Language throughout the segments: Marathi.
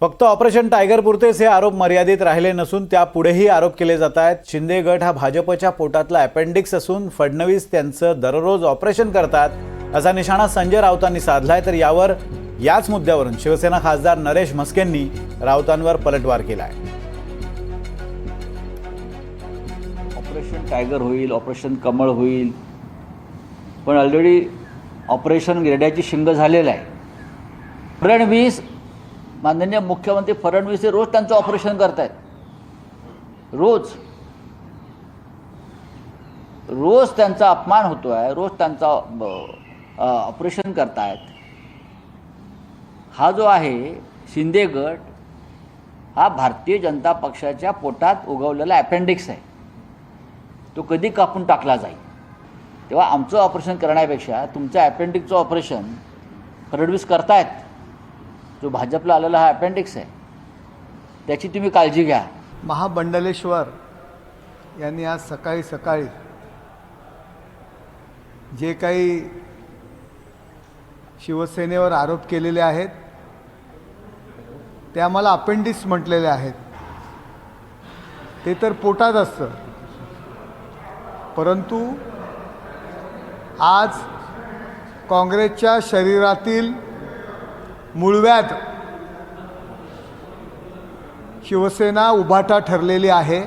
फक्त ऑपरेशन टायगर पुरतेच हे आरोप मर्यादित राहिले नसून त्यापुढेही आरोप केले जात आहेत. शिंदे गट हा भाजपच्या पोटातला अपेंडिक्स असून फडणवीस त्यांचं दररोज ऑपरेशन करतात असा निशाणा संजय राऊतांनी साधलाय. तर यावर याच मुद्द्यावरून शिवसेना खासदार नरेश म्हस्केंनी राऊतांवर पलटवार केलाय. ऑपरेशन टायगर होईल ऑपरेशन कमळ होईल पण ऑलरेडी ऑपरेशन गिरड्याची शिंग झालेलं आहे. फडणवीस माननीय मुख्यमंत्री फडणवीस हे रोज त्यांचं ऑपरेशन करतायत. रोज. रोज त्यांचा अपमान होतो आहे रोज त्यांचा ऑपरेशन करतायत. हा जो आहे शिंदे गट हा भारतीय जनता पक्षाच्या पोटात उगवलेला अपेंडिक्स आहे. तो कधी कापून टाकला जाईल? तेव्हा आमचं ऑपरेशन करण्यापेक्षा तुमचं अपेंडिक्सचं ऑपरेशन फडणवीस करतायत. जो भाजपला आलेला हा अपेंडिक्स आहे त्याची तुम्ही काळजी घ्या. महाबंडलेश्वर यांनी आज सकाळी सकाळी जे काही शिवसेनेवर आरोप केलेले आहेत ते आम्हाला अपेंडिक्स म्हटलेले आहेत. ते तर पोटात असतं. परंतु आज काँग्रेसच्या शरीरातील मुळव्यात शिवसेना उभाटा ठरलेली आहे.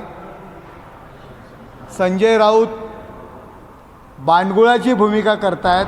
संजय राऊत बांडगुळाची भूमिका करतायत.